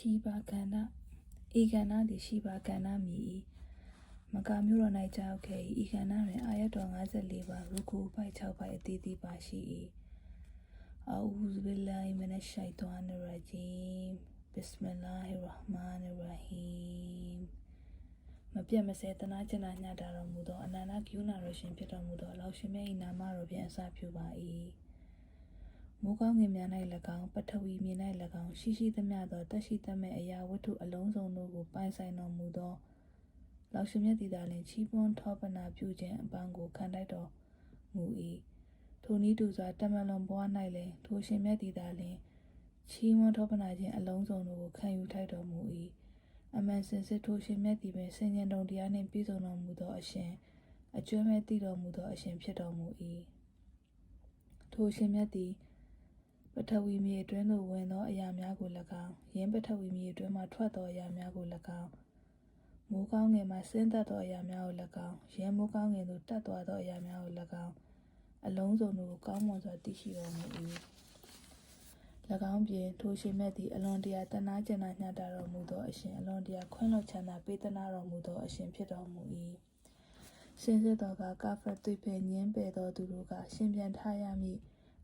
ရှိပါကန္နာဤကန္နာသည်ရှိပါကန္နာမည်၏မကာမျိုးတော်၌ကြောက်ခဲ့၏ဤကန္နာတွင်အာယတ်တော်54ပါရုခုပိုက်6ပိုက်အသီးသီးပါရှိ၏အာဥဇ်ဘီလာဟီမနရှိုင်တောန်ရဂျီမ်ဘစ်မလာဟီရဟ်မာနရဟီမ်မပြတ်မစဲတနာကျင်နာညတာတော်မူသောအနန္တကရုဏာတော်ရှင်ဖြစ်တော်မူသောအလောရှင်မြတ်၏နာမတော်ဖြင့်အစပြုပါ၏ မိုးကောင်းငင်များ၌၎င်းပထဝီမြေ၌၎င်းရှိရှိသမျှသောတက်ရှိသမျှအရာဝတ္ထုအလုံးစုံတို့ကိုပိုင်ဆိုင်တော်မူသောလောရှင်မြတ်တည်တာလင်ချီးပွန်းထောပနာပြုခြင်းအပန်းကိုခံတိုက်တော်မူ၏ထိုနည်းတူစွာတမန်လွန်ဘဝ၌လည်းထိုရှင်မြတ်တည်တာလင်ချီးမွမ်းထောပနာခြင်းအလုံးစုံတို့ကိုခံယူထိုက်တော်မူ၏အမှန်စင်စစ်ထိုရှင်မြတ်တည်ပင်ဆင်ញံတော်တရားနှင့်ပြည့်စုံတော်မူသောအရှင်အကျွမ်းမဲ့တည်တော်မူသောအရှင်ဖြစ်တော်မူ၏ထိုရှင်မြတ်သည် ပထဝီမြေအတွင်းသို့ဝင်သောအရာများကို၎င်းယင်းပထဝီမြေအတွင်းမှထွက်သောအရာများကို၎င်းမိုးကောင်းငယ်မှဆင်းသက်သောအရာများကို၎င်းယင်းမိုးကောင်းငယ်သို့တက်သွားသောအရာများကို၎င်းအလုံးစုံတို့ကိုကောင်းမွန်စွာသိရှိတော်မူ၏၎င်းပြင်ထိုရှင်မြတ်သည်အလွန်တရာတနာကျင်နာညှတာတော်မူသောအရှင်အလွန်တရာခွင့်လွှတ်ချမ်းသာပေးသနာတော်မူသောအရှင်ဖြစ်တော်မူ၏စင်စစ်တော်ကကာဖတ်သွေးဖယ်ညင်းပယ်သောသူတို့ကရှင်ပြန်ထားရမည်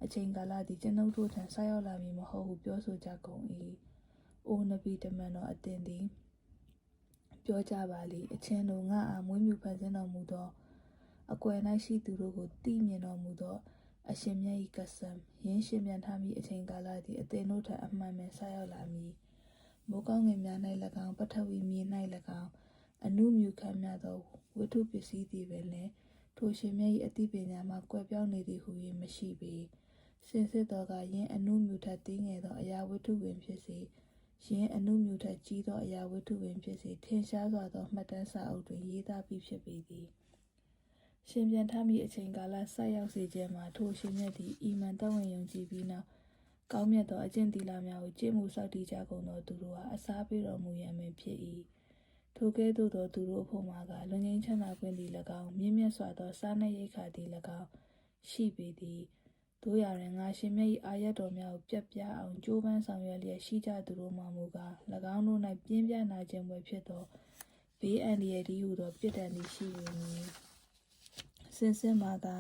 အချိန်ကာလသည်ကျွန်ုပ်တို့ထံဆက်ရောက်လာမည်မဟုတ်ဟုပြောဆိုကြကုန်၏။အိုနဗီတမန်တော်အသင်သည်ပြောကြပါလိအချင်းတို့ငါအားမွေးမြူဖန်ဆင်းတော်မူသောအကွယ်၌ရှိသူတို့ကိုတည်မြင်တော်မူသောအရှင်မြတ်၏ကစံရင်းရှင်ပြန်ထားမည်အချိန်ကာလသည်အသင်တို့ထံအမှန်ပင်ဆက်ရောက်လာမည်။မိုးကောင်းငင်များ၌၎င်းပထဝီမြေ၌၎င်းအနုမြူခံမြသောဝတ္ထုပစ္စည်းသည်ပင်လည်းထိုရှင်မြတ်၏အသိပညာမှကွယ်ပြောင်းနေသည်ဟု၍မရှိပေ။ စင်စစ်တော်ကယင်းအနုမြူထက်သေးငယ်သောအရာဝတ္ထုပင်ဖြစ်စေယင်းအနုမြူထက်ကြီးသောအရာဝတ္ထုပင်ဖြစ်စေထင်ရှားစွာသောမှတ်တမ်းစာအုပ်တွင်ရေးသားပြီးဖြစ်ပေသည်။ရှင်ပြန်ထားမည့်အချိန်ကာလဆက်ရောက်စေခြင်းမှာထိုရှင်မြတ်သည်ဤမှန်တဝင်ယုံကြည်ပြီးနောက်ကောင်းမြတ်သောအကျင့်သီလများကိုကျင့်မှုစောင့်တည်ကြကုန်သောသူတို့ဟာအစားပေးတော်မူရန်ပင်ဖြစ်၏။ထိုကဲ့သို့သောသူတို့အဖို့မှာကလွန်ငင်းချမ်းသာခွင့်သည်၎င်းမြင့်မြတ်စွာသောစားနပ်ရိက္ခာသည်၎င်းရှိပေသည်။ တို့ရရင်ငါရှင်မြတ်၏အာရတော်များကိုပြတ်ပြအောင်ကြိုးပမ်းဆောင်ရွက်လျက်ရှိကြသူတို့မှမူကား၎င်းတို့၌ပြင်းပြနာခြင်းပွဲဖြစ်သောဘေးအန္တရာယ်ဒီဟုသောပြစ်ဒဏ်သည်ရှိပေမည်။စင်စင်မှာသာ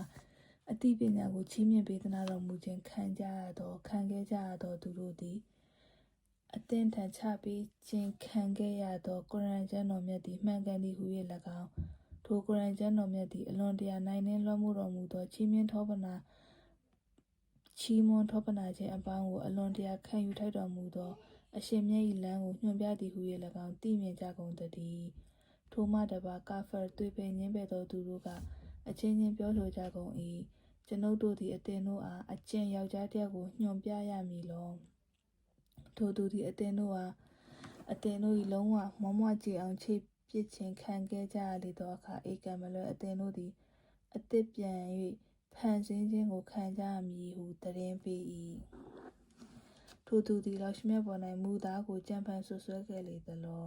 အသိပညာကိုချီးမြှင့်ပေးသနာတော်မူခြင်းခံကြရသောခံခဲ့ကြရသောသူတို့သည်အသင်ထန်ချပေးခြင်းခံခဲ့ရသောကုရ်အာန်ကျမ်းတော်မြတ်သည်မှန်ကန်သည်ဟု၍၎င်းထိုကုရ်အာန်ကျမ်းတော်မြတ်သည်အလွန်တရာနိုင်နှင်းလွှမ်းမိုးတော်မူသောချီးမြှင့်ထောပနာ ချီးမွမ်းထောပနာခြင်းအပေါင်းကိုအလွန်တရာခံယူထိုက်တော်မူသော အရှင်မြတ်၏လမ်းကိုညွှန်ပြသည်ဟု၍၎င်းသိမြင်ကြကုန်သတည်းထိုမှတပါကာဖာသွေးပင်ညင်းပယ်သောသူတို့ကအချင်းချင်းပြောဆိုကြကုန်၏ကျွန်ုပ်တို့သည်အသင်တို့အားအကျင့်ယောက်ျားတစ်ယောက်ကိုညွှန်ပြရမည်လောထိုသူသည်အသင်တို့အားအသင်တို့၏လုံးဝမမွကြည်အောင်ချိတ်ပစ်ခြင်းခံခဲ့ကြရလေသောအခါဧကံမလွယ်အသင်တို့သည်အသစ်ပြန်၍ ဖန်ဆင်းခြင်းကိုခံကြရမည်ဟုတရင်ပေး၏ထိုသူသည်လောရှမြတ်ပေါ်၌မူသားကိုကြံဖန်ဆွဆွဲခဲ့လေသလော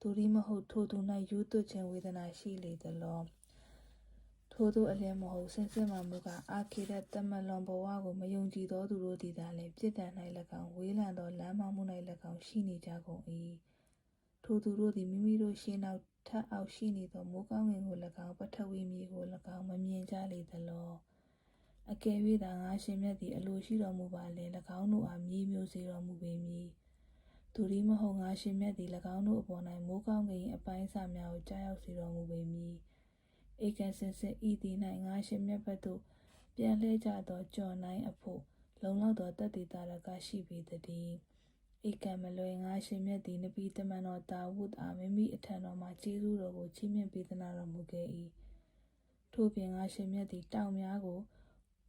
သူဒီမဟုတ်ထိုသူ၌ယူသွခြင်းဝေဒနာရှိလေသလောထိုသူအလင်းမဟုတ်ဆင်းစင်မှမူကအာခိရတမလွန်ဘဝကိုမယုံကြည်သောသူတို့သည်သာလျှင်ပြစ်ဒဏ်၌၎င်းဝေးလံသောလမ်းမမှု၌၎င်းရှိနေကြကုန်၏ထိုသူတို့သည်မိမိတို့ရှေ့နောက်ထပ်အောက်ရှိနေသောမိုးကောင်းငင်ကို၎င်းပထဝီမြေကို၎င်းမမြင်ကြလေသလော အကယ်၍သာငါရှင်မြတ်သည်အလိုရှိတော်မူပါလျင်၎င်းတို့အားမြေမျိုးစေတော်မူပေမည်သူဒီမဟုတ်ငါရှင်မြတ်သည်၎င်းတို့အပေါ်၌မိုးကောင်းကင်၏အပိုင်းအစများကိုကြားရောက်စေတော်မူပေမည်ဧကစင်စစ်ဤသည်၌ငါရှင်မြတ်ဘက်သို့ပြန်လှည့်ကြသောကြော်နိုင်အဖို့လုံလောက်သောတတ်တည်တာရကရှိပေတည်းဧကမလွယ်ငါရှင်မြတ်သည်နဗီတမန်တော်တာဝုဒ်အားမိမိအထံတော်မှကျေးဇူးတော်ကိုချီးမြှင့်ပေးသနာတော်မူခဲ့၏ထို့ပြင်ငါရှင်မြတ်သည်တောင်များကို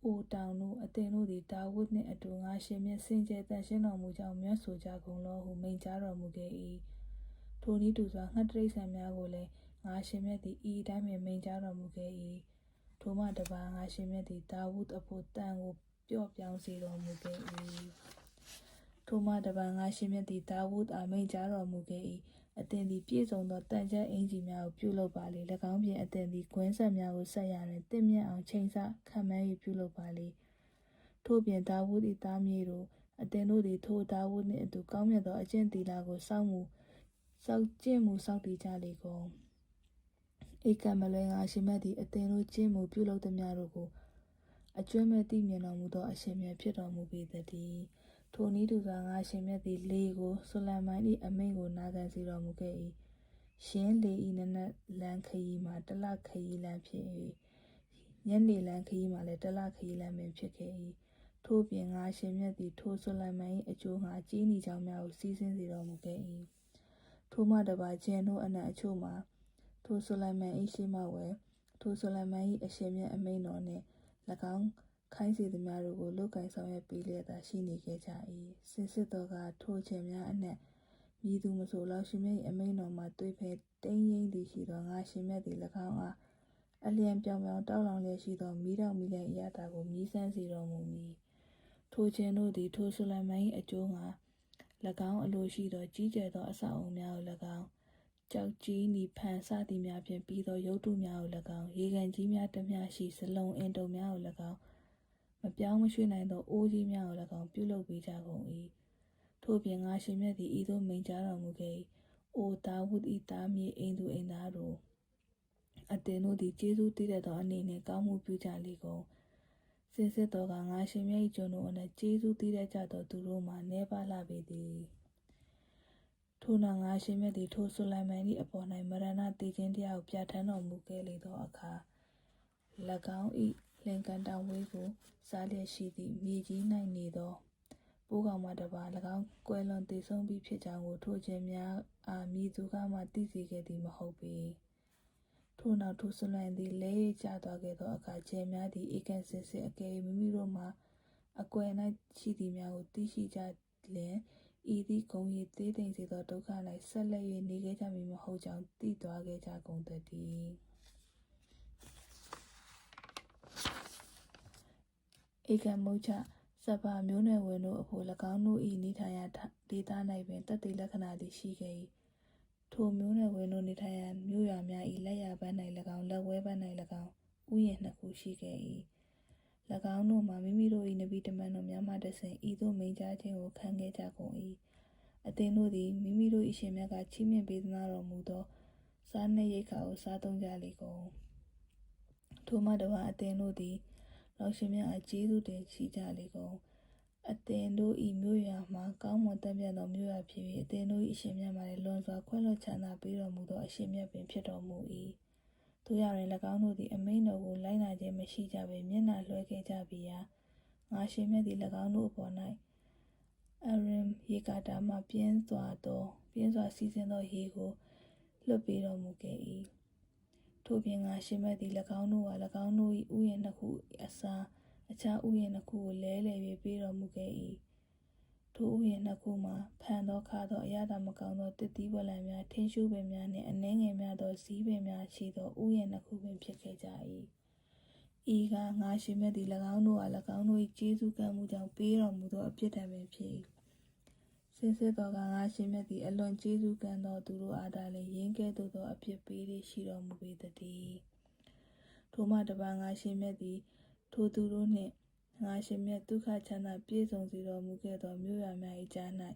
အိုတောင်တို့ အသင်တို့သည် ဒါဝုဒ်နှင့်အတူ ငါရှင်မြတ်စင်ကြယ်တန်ရှင်းတော်မူကြောင်း မြတ်ဆိုကြကုန်လောဟု မိန့်ကြားတော်မူခဲ့၏ထိုနည်းတူစွာ ငှက်တရိษံများကိုလည်း ငါရှင်မြတ်သည် ဤအတိုင်းပင် မိန့်ကြားတော်မူခဲ့၏ထိုမှတပါငါရှင်မြတ်သည် ဒါဝုဒ်အဖို့တန်ကို ပျော့ပြောင်းစေတော်မူခဲ့၏ထိုမှတပါငါရှင်မြတ်သည် ဒါဝုဒ်အား မိန့်ကြားတော်မူခဲ့၏ အသင်သည်ပြည့်စုံသောတန်ကြပ်အင်ကြီးများကိုပြုလုပ်ပါလေ၎င်းပြင်အသင်သည်ကွင်းဆက်များကိုဆက်ရတွင်တင့်မြတ်အောင်ချိန်ဆခံမှန်း၍ပြုလုပ်ပါလေထို့ပြင်ဒါဝုဒ်၏သားမြေတို့အသင်တို့သည်ထိုသားဝတ်နှင့်အတူကောင်းမြတ်သောအကျင့်သီလကိုစောင့်မှုစောင့်ကျင့်မှုစောင့်တည်ကြလေကုန်ဧကမလွဲငါရှင်မြတ်သည်အသင်တို့ကျင့်မှုပြုလုပ်သည်များတို့ကိုအကျွမ်းမဲ့သိမြင်တော်မူသောအရှင်မြတ်ဖြစ်တော်မူပေသတည်း ထိုနည်းတူစွာငါရှင်မြတ်သည်လေကိုဆွလန်မိုင်း၏အမိန့်ကိုနာခံစေတော်မူခဲ့၏ရှင်လေဤနနက်လန်ခရီမှာတလခရီလန်ဖြစ်၏ညနေလန်ခရီမှာလည်းတလခရီလန်ပင်ဖြစ်ခဲ့၏ထို့ပြင်ငါရှင်မြတ်သည်ထိုဆွလန်မိုင်း၏အကျိုးငါကြီးနီကြောင်းများကိုစီးဆင်းစေတော်မူခဲ့၏ထိုမှတပါဂျန်တို့အနက်အချို့မှာထိုဆွလန်မိုင်း၏ရှိမှဝယ်ထိုဆွလန်မိုင်း၏အရှင်မြတ်အမိန့်တော်နှင့်၎င်း ခိုင်းစေသည်များတို့ကိုလုတ်ကင်ဆောင်ရွက်ပေးလျက်သာရှိနေခဲ့ကြ၏စင်စစ်တော်ကထိုချင်များအနက်မည်သူမဆိုလောက်ရှင်မြတ်၏အမိန်တော်မှာတွေ့ဖဲတင်းရင်းသည်ရှိသောငါရှင်မြတ်သည်၎င်းအားအလျံပြောင်ပြောင်တောက်လောင်လျက်ရှိသောမိတော်မိလျက်အရာတာကိုမြည်ဆန်းစေတော်မူမည်ထိုခြင်းတို့သည်ထိုဆူလိုင်မန်၏အကျိုးငါ၎င်းအလိုရှိသောကြီးကျယ်သောအဆောက်အုံများကို၎င်းကြောက်ကြီးနီဖန်စသည်များဖြင့်ပြီးသောရုပ်တုများကို၎င်းရေကန်ကြီးများတမျှရှိဇလုံအင်တုံများကို၎င်း မပြောင်းမရွှေ့နိုင်သောအိုးကြီးများကို၎င်းပြုလုပ်ပေးကြကုန်၏ထို့ပြင်ငါရှင်မြတ်သည်ဤသို့မိန်ကြားတော်မူခဲ့၏အိုတာဝုဒ်ဤသားမြေအိမ်သူအိမ်သားတို့အတင်တို့သည်ကျေးဇူးတည်တဲ့သောအနေနှင့်ကောင်းမှုပြုကြလေကုန်စင်စစ်တော်ကငါရှင်မြတ်၏ကျွန်တို့အနက်ကျေးဇူးတည်တဲ့ကြသောသူတို့မှနေပါလာပေသည်ထို့နောက်ငါရှင်မြတ်သည်ထိုဆူလိုင်မန်၏အပေါ်၌မရဏတည်ခြင်းတရားကိုပြဋ္ဌာန်းတော်မူခဲ့လေသောအခါ၎င်း၏ လင်ကန်တောင်ဝေးကိုစားလျက်ရှိသည့်မြေကြီး၌နေသောပိုးကောင်မှတပါ၎င်းကွယ်လွန်တည်ဆုံးပြီးဖြစ်ကြောင်းကိုထိုခြင်းများအားမိသူကမှသိစေခဲ့သည်မဟုတ်ပေထို့နောက်ထိုဆွလန်သည်လဲရကျသွားခဲ့သောအခါကျဲများသည်ဧကန်စစ်စစ်အကယ်မိမိတို့မှအကွယ်၌ရှိသည်များကိုသိရှိကြလျင်ဤသည့်ဂုံရည်သေးသိမ်စေသောဒုက္ခ၌ဆက်လက်၍နေခဲ့ကြမည်မဟုတ်ကြောင်းသိသွားခဲ့ကြကုန်သတည်း ဧကမုတ်ချစပမျိုးနွယ်ဝင်တို့အဖို့၎င်းတို့၏နေထိုင်ရာဒေသ၌ပင်တသက်လက္ခဏာသည်ရှိခဲ့၏ထိုမျိုးနွယ်ဝင်တို့နေထိုင်ရာမြို့ရွာများ၏လက်ရပန်း၌၎င်းလက်ဝဲပန်း၌၎င်းဥယျာဉ်နှစ်ခုရှိခဲ့၏၎င်းတို့မှာမိမိတို့၏နဗီတမန်တော်များမှတဆင်ဤသို့မိန်ကြားခြင်းကိုခံခဲ့ကြကုန်၏အသင်တို့သည်မိမိတို့၏ရှင်မြတ်ကချီးမြှင့်ပေးသနာတော်မူသောစားနှင့်ရိတ်ခါကိုစားသုံးကြလေကုန်ထိုမှတပါအသင်တို့သည် လောရှင်မြတ်အားကျေးဇူးတင်ရှိကြလေကုန်အသင်တို့ဤမြို့ရွာမှာကောင်းမွန်တတ်မြတ်သောမြို့ရွာဖြစ်၍အသင်တို့၏အရှင်မြတ်မှာလည်းလွန်စွာခွင့်လွှတ်ချမ်းသာပေးတော်မူသောအရှင်မြတ်ပင်ဖြစ်တော်မူ၏တို့ရရင်၎င်းတို့သည်အမိန်တော်ကိုလိုက်နာခြင်းမရှိကြပေမျက်နှာလွှဲခဲ့ကြပြီရာငါရှင်မြတ်သည်၎င်းတို့အပေါ်၌အရင်ရေကာတာမှပြင်းစွာသောပြင်းစွာစီးဆင်းသောရေကိုလွတ်ပေးတော်မူခဲ့၏ ထို့ပြင်ငါရှင်မြတ်သည်၎င်းတို့ဟာ၎င်းတို့၏ဥယျာဉ်နှစ်ခုအစားအခြားဥယျာဉ်နှစ်ခုကိုလဲလှယ်၍ပေးတော်မူခဲ့၏ထိုဥယျာဉ်နှစ်ခုမှာဖန်သောခါသောအရသာမကောင်းသောတစ်သီးဝလံများထင်းရှူးပင်များနှင့်အနှဲငယ်များသောဇီးပင်များရှိသောဥယျာဉ်နှစ်ခုပင်ဖြစ်ခဲ့ကြ၏ဤကငါရှင်မြတ်သည်၎င်းတို့အား၎င်းတို့၏ကျေးဇူးကံမှုကြောင့်ပေးတော်မူသောအပြစ်ဒဏ်ပင်ဖြစ်၏ စင်စစ်တော်ကငါရှင်မြတ်သည်အလွန်ကျေးဇူးကံသောသူတို့အားသာလျှင်ရင်းကဲ့သို့သောအဖြစ်ပေးရရှိတော်မူပေတည်းထိုမှတပါငါရှင်မြတ်သည်ထိုသူတို့နှင့်ငါရှင်မြတ်ဒုက္ခချမ်းသာပြည့်စုံစေတော်မူခဲ့သောမြို့ရွာများ၏ကြား၌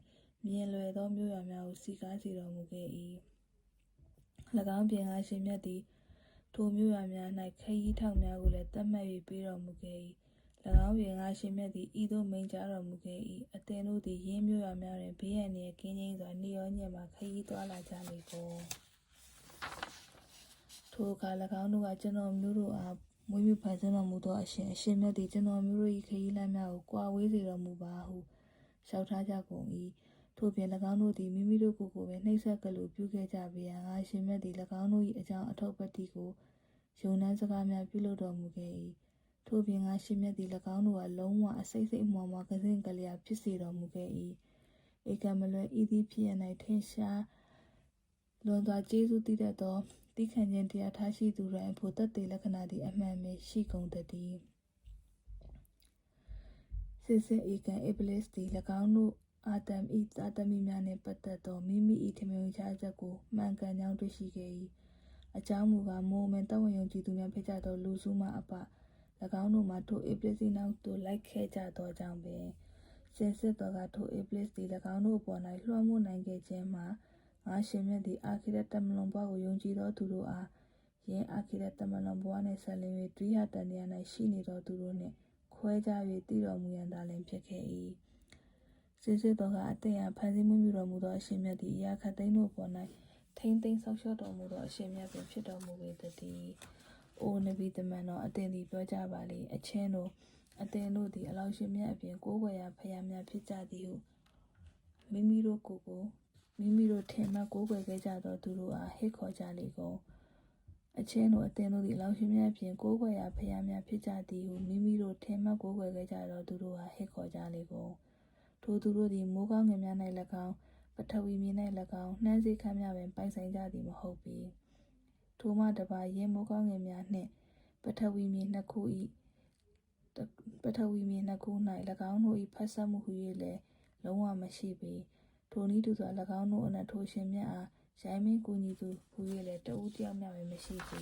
မြင်လွယ်သောမြို့ရွာများကိုစီကားစေတော်မူခဲ့၏၎င်းပြင်ငါရှင်မြတ်သည်ထိုမြို့ရွာများ၌ခရီးထောက်များကိုလည်းတတ်မှတ်၍ပေးတော်မူခဲ့၏၎ င်းပြင်ငါရှင်မြတ်သည်ဤသို့မိန်ကြားတော်မူခဲ့၏အသင်တို့သည်ရင်းမြို့ရွာများတွင်ဘေးရန်နှင့်ကင်းကျင်းစွာနေရောညံ့မှခရီးသွားလာကြလေကုန်ထိုအခါ၎င်းတို့ကကျွန်တော်မျိုးတို့အားမွေးမြူဖန်ဆင်းတော်မူသောအရှင်အရှင်မြတ်သည်ကျွန်တော်မျိုးတို့၏ခရီးလမ်းများကိုကွာဝေးစေတော်မူပါဟုလျှောက်ထားကြကုန်၏ထို့ပြင်၎င်းတို့သည်မိမိတို့ကိုယ်ကိုယ်ပဲနှိမ့်ဆက်ကလေးပြုခဲ့ကြပေရာငါရှင်မြတ်သည်၎င်းတို့၏အကြောင်းအထောက်ပတိကိုယုံနှန်းစကားများပြုလုပ်တော်မူခဲ့၏ ထို့ပြင်ငါရှင်မြတ်သည်၎င်းတို့အားလုံးဝအစိတ်စိတ်အမွားမွားကစင်ကလျာဖြစ်စေတော်မူခဲ့၏ဧကမလွယ်ဤသည့်ဖြစ်ရ၌ထင်ရှားလွန်စွာကျေးဇူးတည်တတ်သောတိခံခြင်းတရားထားရှိသူတိုင်းဖို့တတ်သေးလက္ခဏာသည် အမှန်ပဲရှိကုန်တည်းစစ်စစ်ဧကန်အပလစ်သည်၎င်းတို့အာတမ်ဤသာသမီများနှင့်ပတ်သက်သောမိမိ၏ထင်မြင်ကြားချက်ကိုမှန်ကန်ကြောင်းတွေ့ရှိခဲ့၏အကြောင်းမူကားမိုးမန်တဝန်ယုံကြည်သူများဖြစ်ကြသောလူစုမှအပ၎ င်းတို့မှထိုအပလစ်စီနောက်သို့လိုက်ခဲ့ကြသောကြောင့်ပင်စင်စစ်တော်ကထိုအေပလစ်သည်၎င်းတို့အပေါ်၌လွှမ်းမိုးနိုင်ခဲ့ခြင်းမှာငါရှင်မြတ်သည်အာခိရတမလွန်ဘဝကိုယုံကြည်သောသူတို့အားယင်းအာခိရတမလွန်ဘဝနှင့်ဆက်လင်း၍ဒုရတန်တရား၌ရှိနေသောသူတို့နှင့်ခွဲခြား၍တည်တော်မူရန်သာလင်ဖြစ်ခဲ့၏စင်စစ်တော်ကအသင်အားဖန်ဆင်းမှုပြုတော်မူသောအရှင်မြတ်သည်အရာခတ်သိမ်းတို့ပေါ်၌ထိမ့်သိမ်းဆောက်ရှောက်တော်မူသောအရှင်မြတ်ပင်ဖြစ်တော်မူပေတည်း။ အိုနဗီတမန်တော်အသင်သည်ပြောကြပါလေအချင်းတို့အသင်တို့သည်အလောင်းရှင်မြတ်အပြင်ကိုးကွယ်ရာဖယားများဖြစ်ကြသည်ဟုမိမိတို့ကိုယ်ကိုမိမိတို့ထင်မှတ်ကိုးကွယ်ခဲ့ကြသောသူတို့အားဟစ်ခေါ်ကြလေကုန်။အချင်းတို့အသင်တို့သည်အလောင်းရှင်မြတ်အပြင်ကိုးကွယ်ရာဖယားများဖြစ်ကြသည်ဟုမိမိတို့ထင်မှတ်ကိုးကွယ်ခဲ့ကြသောသူတို့အားဟစ်ခေါ်ကြလေကုန်။ထိုသူတို့သည်မိုးကောင်းငယ်များ၌၎င်းပထဝီမြေ၌၎င်းနှမ်းစေးခမ်းများပင်ပိုင်ဆိုင်ကြသည်မဟုတ်ပေ။ ထိုမှတပါယင်းမိုးကောင်းငယ်များနှင့် ပထဝီမြေနှစ်ခု၏ပထဝီမြေနှစ်ခု၌၎င်းတို့၏ဖတ်ဆက်မှုဟူ၍လည်းလုံးဝမရှိပေ။ထိုနည်းတူစွာ၎င်းတို့အနက်ထိုရှင်မြတ်အားရိုင်းမင်းကူညီသူဟူ၍လည်းတဦးတယောက်မျှပင်မရှိပေ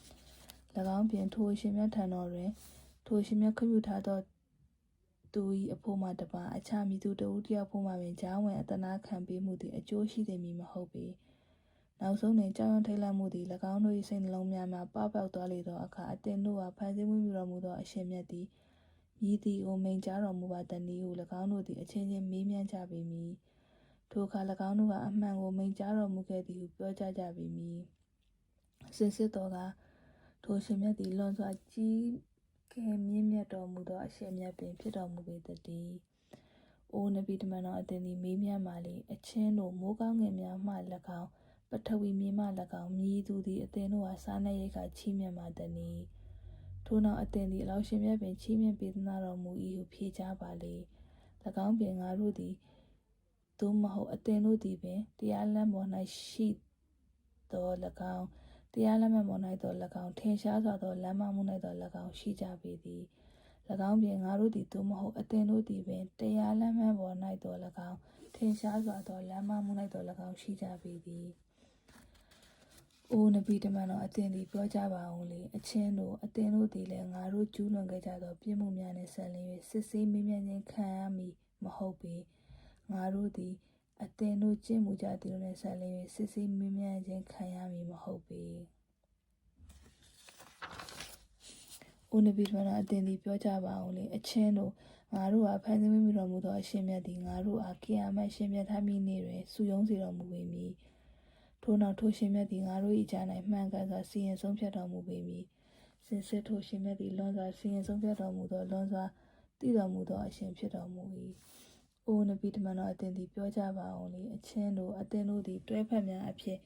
။၎င်းပြင်ထိုရှင်မြတ်ထံတော်တွင်ထိုရှင်မြတ်ခွင့်ပြုထားသောသူ၏အဖို့မှတပါအခြားမည်သူတဦးတယောက်ဖို့မှပင်ကြားဝင်အတနာခံပေးမှုသည်အကျိုးရှိသည်မည်မဟုတ်ပေ။ နောက်ဆုံးတွင်ကြောင်းထိတ်လန့်မှုသည်၎င်းတို့၏စိတ်နှလုံးများမှာပပျောက်သွားလေသောအခါအတင်တို့အားဖန်ဆင်းမှုပြုတော်မူသောအရှင်မြတ်သည်မြည်သည်ကိုမိန်ကြားတော်မူပါတနည်းဟု၎င်းတို့သည်အချင်းချင်းမေးမြန်းကြပေမည်။ထိုအခါ၎င်းတို့ကအမှန်ကိုမိန်ကြားတော်မူခဲ့သည်ဟုပြောကြကြပေမည်။စင်စစ်တော်ကထိုရှင်မြတ်သည်လွန်စွာကြီးကဲမြင့်မြတ်တော်မူသောအရှင်မြတ်ပင်ဖြစ်တော်မူပေတည်း။အိုနဗီတမန်တော်အသင်သည်မေးမြန်းပါလေအချင်းတို့မိုးကောင်းငယ်များမှ၎င်း ပထဝီမြေမှ၎င်းမြည်သူသည်အသင်တို့အားစားနေရိတ်ကချီးမြှင့်ပါတည်း။ထို့နောက်အသင်သည်အလောင်းရှင်မြတ်ပင်ချီးမြှင့်ပေးသနာတော်မူ၏ဟုဖြေကြပါလေ။၎င်းပင်ငါတို့သည်သို့မဟုတ်အသင်တို့သည်ပင်တရားလမ်းပေါ်၌ရှိသော၎င်းတရားလက်မှတ်ပေါ်၌သော၎င်းထင်ရှားစွာသောလမ်းမမှု၌သော၎င်းရှိကြပေသည်၎င်းပြင်ငါတို့သည်သို့မဟုတ်အသင်တို့သည်ပင်တရားလက်မှတ်ပေါ်၌သော၎င်းထင်ရှားစွာသောလမ်းမမှု၌သော၎င်းရှိကြပေသည် အိုနဗီတမန်တော်အသင်သည်ပြောကြပါအောင်လေအချင်းတို့အသင်တို့သည်လည်းငါတို့ကျူးလွန်ခဲ့ကြသောပြစ်မှုများနှင့်ဆက်လျင်း၍စစ်ဆေးမေးမြန်းခြင်းခံရမည်မဟုတ်ပေငါတို့သည်အသင်တို့ကျင့်မှုကြသည်တို့နှင့်ဆက်လျင်း၍စစ်ဆေးမေးမြန်းခြင်းခံရမည်မဟုတ်ပေ။ဦးနဗီမနာအသင်သည်ပြောကြပါအောင်လေအချင်းတို့ငါတို့အားဖန်ဆင်းမိတော်မူသောအရှင်မြတ်သည်ငါတို့အားကိယာမတ်ရှင်မြတ်ထားမိနေတွင်စုယုံစေတော်မူပေမည်။ ထို့နောက်ထိုရှင်မြတ်သည်ငါတို့၏ကြား၌မှန်ကန်စွာစီရင်ဆုံးဖြတ်တော်မူပေမည်။စင်စစ်ထိုရှင်မြတ်သည်လွန်စွာစီရင်ဆုံးဖြတ်တော်မူသောလွန်စွာတည်တော်မူသောအရှင်ဖြစ်တော်မူ၏။အိုနဗီတမန်တော်အသင်သည်ပြောကြပါအောင်လေအချင်းတို့အသင်တို့သည်တွဲဖက်များအဖြစ်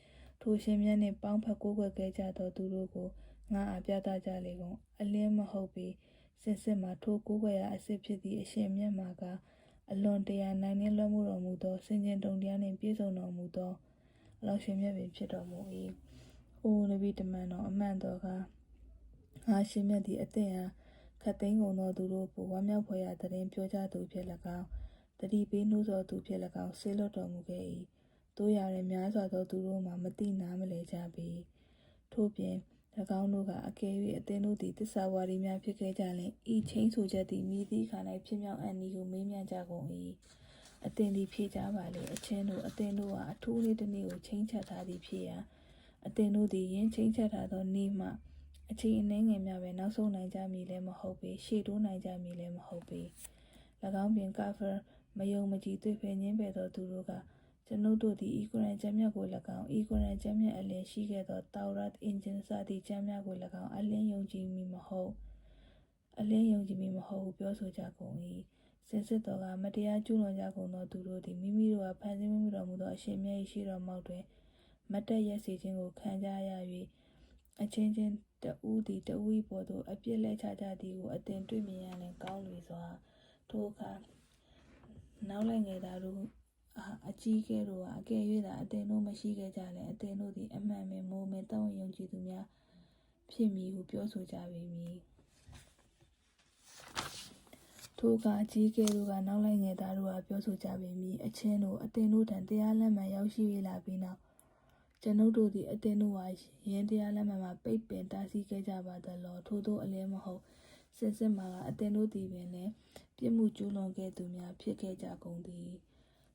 ထိုရှင်မြတ်နှင့်ပေါင်းဖက်ကိုးကွယ်ခဲ့ကြသောသူတို့ကိုငါအားပြသကြလေကုန်အလင်းမဟုတ်ပေစင်စစ်မှာထိုကိုးကွယ်ရာအစစ်ဖြစ်သည့်အရှင်မြတ်မှာကအလွန်တရာနိုင်နှင်းလွှမ်းမိုးတော်မူသောစင်ကြင်တုံတရားနှင့်ပြည့်စုံတော်မူသော အလောရှင်မြတ်ပင်ဖြစ်တော်မူ၏။အိုနဗီတမန်တော်အမှန်တော်ကငါရှင်မြတ်သည်အသင်အားခတ်သိမ်းကုန်သောသူတို့ကိုဝမ်းမြောက်ဖွယ်ရာတရင်ပြောကြသူဖြစ်၎င်းတတိပေးနှိုးဆော်သူဖြစ်၎င်းဆေးလွတ်တော်မူခဲ့၏တို့ရတဲ့များစွာသောသူတို့မှမတိနာမလဲကြပေထို့ပြင်၎င်းတို့ကအကယ်၍အသင်တို့သည်တစ္ဆာဝါဒီများဖြစ်ခဲ့ကြလင်ဤချင်းဆိုချက်သည်မိသည့်ခါ၌ဖြစ်မြောက်အန်ဒီကိုမေးမြန်းကြကုန်၏ အသင်သည်ဖြေကြပါလေအချင်းတို့အသင်တို့ဟာအထူးလေးတစ်နေ့ကိုချင်းချက်ထားသည်ဖြစ်ရာအသင်တို့သည်ယင်းချင်းချက်ထားသောနေ့မှအချိန်အနည်းငယ်များပဲနောက်ဆုံးနိုင်ကြမည်လည်းမဟုတ်ပေရှေ့တိုးနိုင်ကြမည်လည်းမဟုတ်ပေ၎င်းပြင်ကာဖာမယုံမကြည်တွေ့ဖယ်ညင်းပယ်သောသူတို့ကကျွန်ုပ်တို့သည်ဤကုရန်ကျမ်းမြတ်ကို၎င်းဤကုရန်ကျမ်းမြတ်အလင်းရှိခဲ့သောတောရတ်အင်ဂျင်စသည့်ကျမ်းမြတ်ကို၎င်းအလင်းယုံကြည်မိမဟုတ်အလင်းယုံကြည်မိမဟုတ်ဟုပြောဆိုကြကုန်၏ စင်စစ်တော်ကမတရားကျူးလွန်ကြကုန်သောသူတို့သည်မိမိတို့အားဖန်ဆင်းမိတော်မူသောအရှင်မြတ်၏ရှိတော်မောက်တွင်မတ်တက်ရက်စီခြင်းကိုခံကြရ၍အချင်းချင်းတဦးသည်တဦး၏ပေါ်သို့အပြစ်လက်ချကြသည်ကိုအတင်တွေ့မြင်ရလင်ကောင်းလေစွာထိုအခါနောက်လိုက်ငယ်သားတို့အကြီးကဲတို့ဟာအကယ်၍သာအသင်တို့မရှိခဲ့ကြလဲအသင်တို့သည်အမှန်ပင်မိုးမင်တောင်းယုံကြည်သူများဖြစ်မည်ဟုပြောဆိုကြပေမည် ထိုကအကြီးကဲတို့ကနောက်လိုက်ငယ်သားတို့ဟာပြောဆိုကြပေမည်အချင်းတို့အသင်တို့တန်တရားလက်မှန်ရောက်ရှိလာပြီးနောက်ကျွန်ုပ်တို့သည်အသင်တို့ဟာယင်းတရားလက်မှန်မှာပိတ်ပင်တားဆီးခဲ့ကြပါသလောထို့သောအလင်းမဟုတ်စင်စစ်မှာကအသင်တို့သည်ပင်လည်းပြစ်မှုကျူးလွန်ခဲ့သူများဖြစ်ခဲ့ကြကုန်သည်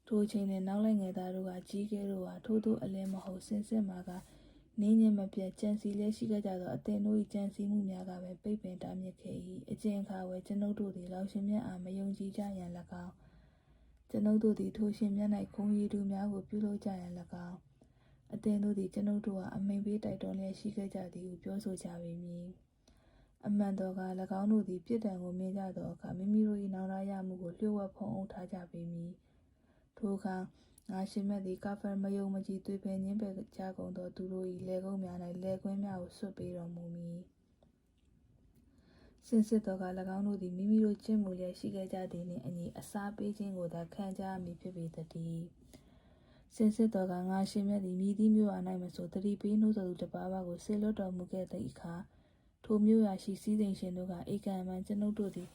ထိုအချိန်တွင်နောက်လိုက်ငယ်သားတို့ကကြီးကဲတို့ဟာထို့သောအလင်းမဟုတ်စင်စစ်မှာက နင်းညင်မပြတ်ကြံစီလဲရှိခဲ့ကြသောအသင်တို့၏ကြံစီမှုများကပဲပိတ်ပင်တားမြစ်ခဲ့၏အကျဉ်အခါဝယ်ကျွန်ုပ်တို့သည်လောင်ရှင်မြတ်အားမယုံကြည်ကြရန်၎င်းကျွန်ုပ်တို့သည်ထိုရှင်မြတ်၌ခုံရည်သူများကိုပြုလုပ်ကြရန်၎င်းအသင်တို့သည်ကျွန်ုပ်တို့အားအမိန်ပေးတိုက်တွန်းလျက်ရှိခဲ့ကြသည်ဟုပြောဆိုကြပေမည်အမှန်တော်က၎င်းတို့သည်ပြစ်ဒဏ်ကိုမြင်ကြသောအခါမိမိတို့၏နောင်တရမှုကိုလျှို့ဝှက်ဖုံးအုပ်ထားကြပေမည်ထိုအခါ ငါရှင်မြတ်သည်ကာဖန်မယုံမကြည်သွေးဖယ်ညင်းပယ်ကြကုန်သောသူတို့၏လေကုန်းများ၌လေကွင်းများကိုဆွတ်ပေးတော်မူမည်စင်စစ်တော်က၎င်းတို့သည်မိမိတို့ကျင့်မှုလျက်ရှိခဲ့ကြသည်နှင့်အညီအစာပေးခြင်းကိုသာခံကြမည်ဖြစ်ပေသတည်းစင်စစ်တော်ကငါရှင်မြတ်သည်မြည်သည့်မျိုးအား၌မဆိုတတိပေးနှိုးတော်သူတစ်ပါးပါးကိုဆေလွတ်တော်မူခဲ့သည့်အခါထိုမျိုးရာရှိစည်းစိမ်ရှင်တို့ကဧကံမှန်ကျွန်ုပ်တို့သည်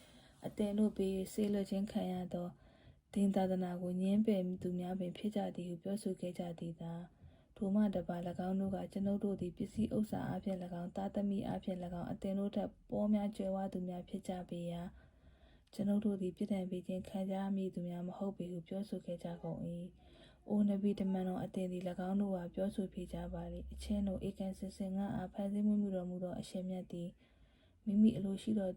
အတင်တို့ပေးဆေလွတ်ခြင်းခံရသော ဒင်သာသနာကိုညင်းပယ်သူများပင်ဖြစ်ကြသည်ဟုပြောဆိုခဲ့ကြသည်သာထိုမှတပါ၎င်းတို့ကကျွန်ုပ်တို့သည်ပစ္စည်းဥစ္စာအဖြစ်၎င်းသားသမီးအဖြစ်၎င်းအတင်တို့ထက်ပေါ်များကျွယ်ဝသူများဖြစ်ကြပေရာကျွန်ုပ်တို့သည်ပြစ်ဒဏ်ပေးခြင်းခံကြမည်သူများမဟုတ်ပေဟုပြောဆိုခဲ့ကြကုန်၏အိုနဗီတမန်တော်အတင်သည်၎င်းတို့ဟာပြောဆိုပြကြပါလေအချင်းတို့ဧကန်စင်စင်ငါအားဖန်ဆင်းမှုတော်မူသောအရှင်မြတ်သည်မိမိအလိုရှိသော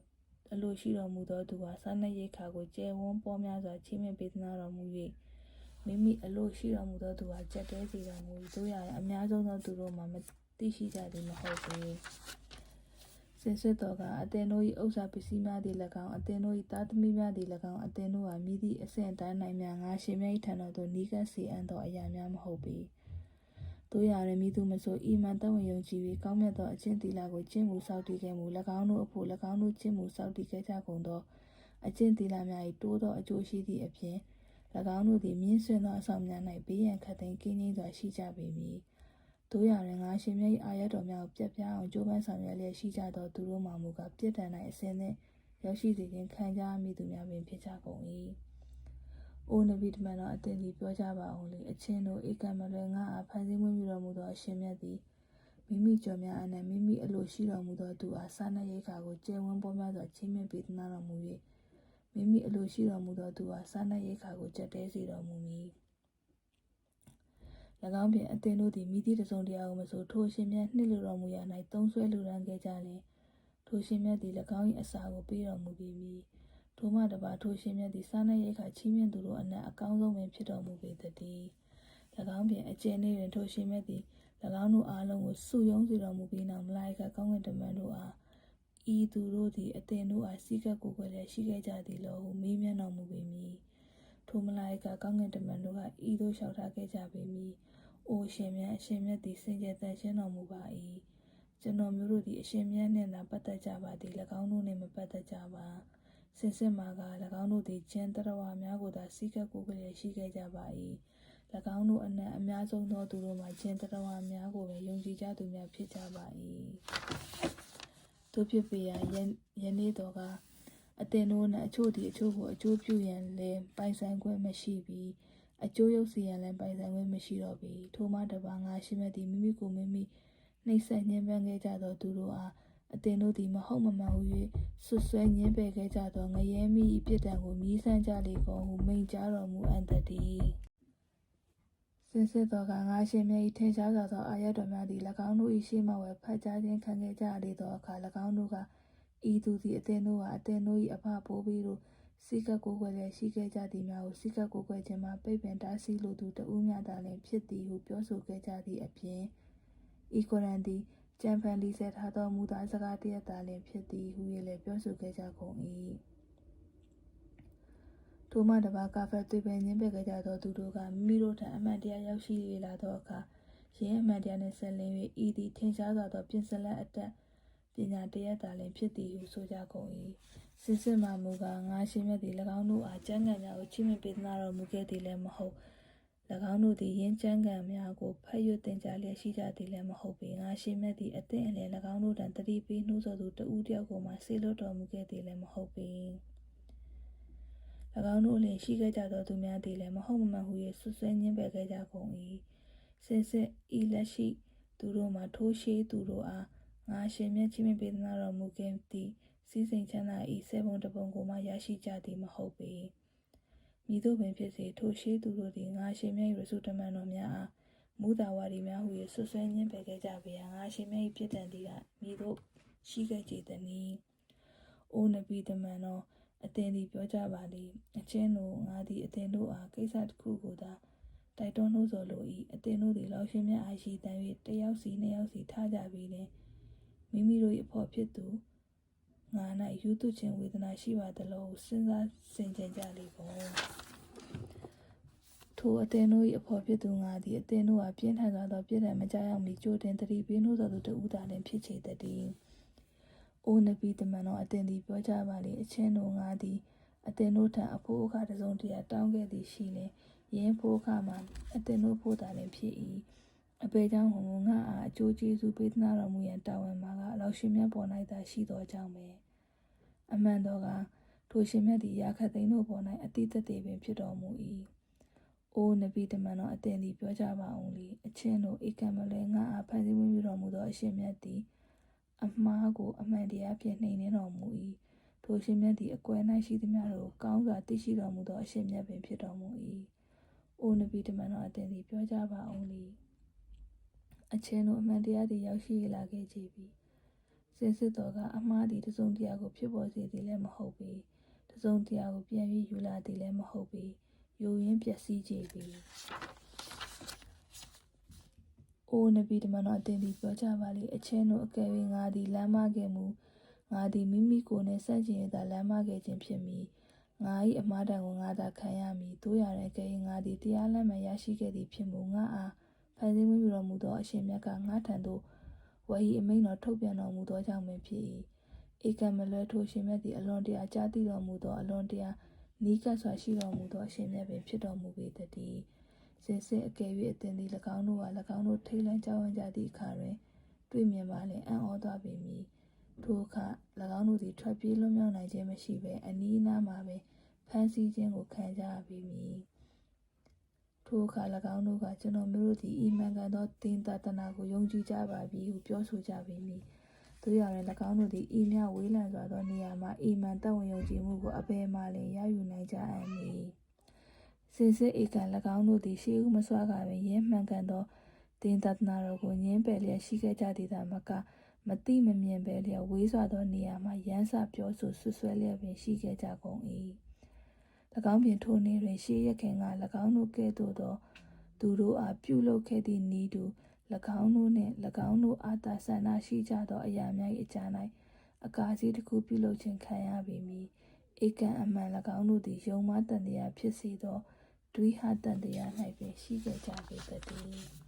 အလိုရှိတော်မူသောသူဟာစာနှရိတ်ခါကိုကျဲဝန်းပေါ်များစွာချီးမြှင့်ပေးသနာတော်မူ၍မိမိအလိုရှိတော်မူသောသူဟာကြက်တဲစေတော်မူ၏တို့ရရင်အများဆုံးသောသူတို့မှာမသိရှိကြသည်မဟုတ်ပေစင်စစ်တော်ကအသင်တို့၏ဥစ္စာပစ္စည်းများသည်၎င်းအသင်တို့၏သားသမီးများသည်၎င်းအသင်တို့ဟာမိသည့်အဆင့်အတန်းနိုင်များငါရှင်မြတ်၏ထံတော်သို့နီးကပ်စေအံ့သောအရာများမဟုတ်ပေ တို့ရရင်မိသူမဆိုအီမန်တဝင်ယုံကြည်၍ကောင်းမြတ်သောအချင်းသီလကိုကျင့်မှုစောင့်တည်ခဲ့မှု၎င်းတို့အဖို့၎င်းတို့ကျင့်မှုစောင့်တည်ခဲ့ကြကုန်သောအချင်းသီလများ၏တိုးသောအကျိုးရှိသည့်အပြင်၎င်းတို့သည်မြင့်ဆွင့်သောအဆောင်များ၌ဘေးရန်ခတ်သိမ်းကင်းငြိမ်းစွာရှိကြပေမည်တို့ရရင်ငါရှင်မြတ်၏အာရတော်များကိုပြတ်ပြားအောင်ကြိုးပမ်းဆောင်ရွက်လျက်ရှိကြသောသူတို့မှမူကားပြစ်ဒဏ်၌အစဉ်နှင့်ရောက်ရှိစေခြင်းခံကြမိသူများပင်ဖြစ်ကြကုန်၏ အိုနဗီတမန်တော်အသင်သည်ပြောကြပါအောင်လေအချင်းတို့ဧကံမလွယ်ငါအားဖန်ဆင်းမွေးမြူတော်မူသောအရှင်မြတ်သည်မိမိကြော်များအနက်မိမိအလိုရှိတော်မူသောသူအားစာနာရိတ်ခါကိုကျဲဝန်းပေါ်များစွာချင်းမြင့်ပေးသနာတော်မူ၍မိမိအလိုရှိတော်မူသောသူအားစာနာရိတ်ခါကိုကြက်တဲစေတော်မူမည်၎င်းဖြင့်အသင်တို့သည်မိသည့်တစုံတရာကိုမဆိုထိုရှင်မြတ်နှစ်လူတော်မူရာ၌သုံးဆွဲလူရန်ခဲ့ကြလျင်ထိုရှင်မြတ်သည်၎င်း၏အစာကိုပေးတော်မူပေမည် ထိုမှတပါထိုရှင်မြတ်သည်စာနာရိတ်ခါချီးမြှင့်သူတို့အနက်အကောင်းဆုံးပင်ဖြစ်တော်မူပေသတည်း၎င်းဖြင့်အကျဉ်းလေးတွင်ထိုရှင်မြတ်သည်၎င်းတို့အားလုံးကိုစုယုံစေတော်မူပြီးနောက်မလာယကကောင်းကင်တမန်တို့အားဤသူတို့သည်အသင်တို့အားစီကပ်ကိုယ်ွယ်လျက်ရှိခဲ့ကြသည်လောဟုမေးမြန်းတော်မူပေမည်ထိုမလာယကကောင်းကင်တမန်တို့ကဤသို့လျှောက်ထားခဲ့ကြပေမည်အိုရှင်မြတ်အရှင်မြတ်သည်စင်ကြယ်တန်ရှင်းတော်မူပါ၏ကျွန်တော်မျိုးတို့သည်အရှင်မြတ်နှင့်သာပတ်သက်ကြပါသည်၎င်းတို့နှင့်မပတ်သက်ကြပါ စင်စစ်မှာက၎င်းတို့သည်ကျန်တရဝါများကိုသာစီကပ်ကိုယ်ွယ်လျက်ရှိခဲ့ကြပါ၏၎င်းတို့အနက်အများဆုံးသောသူတို့မှာကျင်တရဝါများကိုပဲယုံကြည်ကြသူများဖြစ်ကြပါ၏တို့ဖြစ်ပေရာယနေ့တော်ကအတင်တို့နဲ့အချို့သည်အချို့ကိုအကျိုးပြုရန်လဲပိုင်ဆိုင်ခွင့်မရှိပြီးအကျိုးရုပ်စီရန်လည်းပိုင်ဆိုင်ခွင့်မရှိတော့ပေထိုမှတပါငါရှိမဲ့သည်မိမိကိုမိမိနှိမ့်ဆက်ညှဉ်းပန်းခဲ့ကြသောသူတို့အား အတင်တို့သည်မဟုတ်မမှန်ဟု၍ဆွဆွဲညှင်းပယ်ခဲ့ကြသောငရဲမိ၏ပြစ်ဒဏ်ကိုမြည်ဆန်းကြလေကုန်ဟုမိန့်ကြားတော်မူအပ်တည်းစင်စစ်တော်ကငါရှင်မြတ်၏ထင်ရှားစွာသောအာရတော်များသည်၎င်းတို့၏ရှေ့မှဝယ်ဖတ်ကြားခြင်းခံခဲ့ကြရလေသောအခါ၎င်းတို့ကဤသူသည်အတင်တို့ဟာအတင်တို့၏အဖပိုးပြီးတို့စိကကိုကိုွယ်လည်းရှိခဲ့ကြသည်များကိုစိကကိုကိုွယ်ခြင်းမှာပိတ်ပင်တားဆီးလိုသူတဦးများသာလျှင်ဖြစ်သည်ဟုပြောဆိုခဲ့ကြသည့်အပြင်ဤကုရ်အန်သည် ကျမ်းဖန်လီဆက်ထားသောမူသားစကားတရက်သာလျှင်ဖြစ်သည်ဟု၍လည်းပြောဆိုခဲ့ကြကုန်၏ထိုမှတပါကာဖက်သွေးပင်ညင်းပယ်ခဲ့ကြသောသူတို့ကမိမိတို့ထံအမှန်တရားရောက်ရှိလာသောအခါရင်းအမှန်တရားနှင့်ဆက်လင်း၍ဤသည်ထင်ရှားစွာသောပြင်စလက်အတက်ပညာတရက်သာလျှင်ဖြစ်သည်ဟုဆိုကြကုန်၏စစ်စစ်မှမူကားငါရှင်မြတ်သည်၎င်းတို့အားကျမ်းဂန်များကိုချီးမြှင့်ပေးသနာတော်မူခဲ့သည်လည်းမဟုတ်၎ င်းတို့သည်ယင်းကျမ်းဂန်များကိုဖတ်ရွတ်သင်ကြားလျက်ရှိကြသည်လည်းမဟုတ်ပေငါရှင်မြတ်သည်အသင့်အလယ်၎င်းတို့တန်တတိပေးနှိုးဆော်သူတဦးတယောက်ကိုမှဆေလွတ်တော်မူခဲ့သည်လည်းမဟုတ်ပေ၎င်းတို့လည်းရှိခဲ့ကြသောသူများသည်လည်းမဟုတ်မမှန်ဟု၍ဆွဆွဲညှင်းပယ်ခဲ့ကြကုန်၏စင်စစ်ဤလက်ရှိသူတို့မှထိုးရှိသူတို့အားငါရှင်မြတ်ချီးမြှင့်ပေးသနာတော်မူခဲ့သည့်စစည်းစိမ်ချမ်းသာဤစေဘုံတပုံကိုမှရရှိကြသည်မဟုတ်ပေ မိတို့ပင်ဖြစ်စေထိုရှိသူတို့သည်ငါရှင်မြတ်၏ရစုတမန်တော်များအားမူတာဝါဒီများဟူ၍ဆွဆွဲညှင်းပယ်ခဲ့ကြပေရာငါရှင်မြတ်၏ဖြစ်တန်သည်ကမိတို့ရှိခဲ့ကြသည်နီအိုနဗီတမန်တော်အသင်သည်ပြောကြပါသည်အချင်းတို့ငါသည်အသင်တို့အားကိစ္စတစ်ခုကိုသာတိုက်တွန်းလို့ဆိုလို၏အသင်တို့သည်လောက်ရှင်မြတ်အားရှိတန်၍တစ်ယောက်စီနှစ်ယောက်စီထားကြပြီးလင်မိမိတို့၏အဖို့ဖြစ်သူ ငါ၌ယူသွခြင်းဝေဒနာရှိပါသလိုစဉ်းစားဆင်ခြင်ကြလိမ့်ကုန်ထိုအသင်တို့၏အဖို့ဖြစ်သူငါသည်အသင်တို့အားပြင်းထန်စွာသောပြစ်ဒဏ်မကြောက်မီကြိုတင်တတိပေးလို့သောသူတဦးသာလျှင်ဖြစ်ချေတည်း။အိုနဗီတမန်တော်အသင်သည်ပြောကြပါလေအချင်းတို့ငါသည်အသင်တို့ထံအဖို့အခါတစ်စုံတရာတောင်းခဲ့သည်ရှိလင်ယင်းဖို့အခါမှာအသင်တို့ဖို့သာလျှင်ဖြစ်၏။အပေကြောင့်ဟောငါအားအကျိုးကျေးဇူးပေးသနာတော်မူရန်တာဝန်မှာကအလောရှင်မြတ်ပေါ်၌သာရှိသောကြောင့်ပဲ။ အမှန်တော့ကထိုရှင်မြတ်သည်ရာခတ်သိန်းတို့ပေါ်၌အတိတ်တည်းပင်ဖြစ်တော်မူ၏။အိုနဗီတမန်တော်အသင်သည်ပြောကြပါအောင်လေအချင်းတို့ဧကံမလဲငါအားဖန်ဆင်းမှုပြုတော်မူသောအရှင်မြတ်သည်အမှားကိုအမှန်တရားဖြင့်နှိမ်နှင်းတော်မူ၏ထိုရှင်မြတ်သည်အကွယ်၌ရှိသမျှတို့ကောင်းစွာသိရှိတော်မူသောအရှင်မြတ်ပင်ဖြစ်တော်မူ၏အိုနဗီတမန်တော်အသင်သည်ပြောကြပါအောင်လေအချင်းတို့အမှန်တရားသည်ရောက်ရှိလာခဲ့ကြပြီ စင်စစ်တော်ကအမှားသည်တစုံတရာကိုဖြစ်ပေါ်စေသည်လည်းမဟုတ်ပေတစုံတရာကိုပြန်ပြီးယူလာသည်လည်းမဟုတ်ပေယိုရင်းပျက်စီးကြပြီ။အိုနဗီတမန်တော်အတင်သည်ပြောကြပါလေအချင်းတို့အကယ်၍ငါသည်လမ်းမခဲ့မူငါသည်မိမိကိုယ်နှင့်ဆန့်ကျင်ရသာလမ်းမခဲ့ခြင်းဖြစ်မည်။ငါ၏အမားတန်ကိုငါသာခံရမည်။တို့ရတဲ့ကဲငါသည်တရားလမ်းမှန်ရရှိခဲ့သည်ဖြစ်မူငါအားဖန်ဆင်းမှုပြုတော်မူသောအရှင်မြတ်ကငါထံသို့ ဝဟီအမိန်တော်ထုတ်ပြန်တော်မူသောကြောင့်ပင်ဖြစ်၏။ဧကံမလွဲထိုရှင်မြတ်သည်အလွန်တရာကြားသိတော်မူသောအလွန်တရာနီးကပ်စွာရှိတော်မူသောအရှင်မြတ်ပင်ဖြစ်တော်မူပေတည်းစင်စစ်အကယ်၍အသင်သည်၎င်းတို့က၎င်းတို့ထိတ်လန့်ကြောက်ရွံ့ကြသည့်အခါတွင်တွေ့မြင်ပါလင်အံ့ဩသွားပေမည်ထိုအခါ၎င်းတို့သည်ထွက်ပြေးလွတ်မြောက်နိုင်ခြင်းမရှိဘဲအနီးအနားမှာပင်ဖမ်းဆီးခြင်းကိုခံကြရပေမည် ထိုအခါ၎င်းတို့ကကျွန်တော်မျိုးတို့သည်ဤမှန်ကန်သောတင်သာသနာကိုယုံကြည်ကြပါပြီဟုပြောဆိုကြပေမည်တို့ရရင်၎င်းတို့သည်ဤမြဝေးလံစွာသောနေရာမှာဤမှန်တတ်ဝင်ယုံကြည်မှုကိုအပေမှလင်ရယူနိုင်ကြအံ့မည်စင်စစ်ဧကံ၎င်းတို့သည်ရှေးဦးမစွာကပင်ရင်းမှန်ကန်သောတင်သဒ္ဒနာတော်ကိုညင်းပယ်လျက်ရှိခဲ့ကြသည်သာမကမတိမမြင်ပဲလျက်ဝေးစွာသောနေရာမှာရမ်းစပြောဆိုဆွဆွဲလျက်ပင်ရှိခဲ့ကြကုန်၏၎ င်းပြင်ထိုနေတွင်ရှေးရခင်က၎င်းတို့ကဲ့သို့သောသူတို့အားပြုလုပ်ခဲ့သည့်ဤသူ၎င်းတို့နှင့်၎င်းတို့အာသာဆန္ဒရှိကြသောအရာများ၏အကြာ၌အကားကြီးတစ်ခုပြုလုပ်ခြင်းခံရပေမည်ဧကံအမှန်၎င်းတို့သည်ယုံမတန်တရားဖြစ်စေသောဒွိဟတန်တရား၌ပင်ရှိကြကြပေတည်း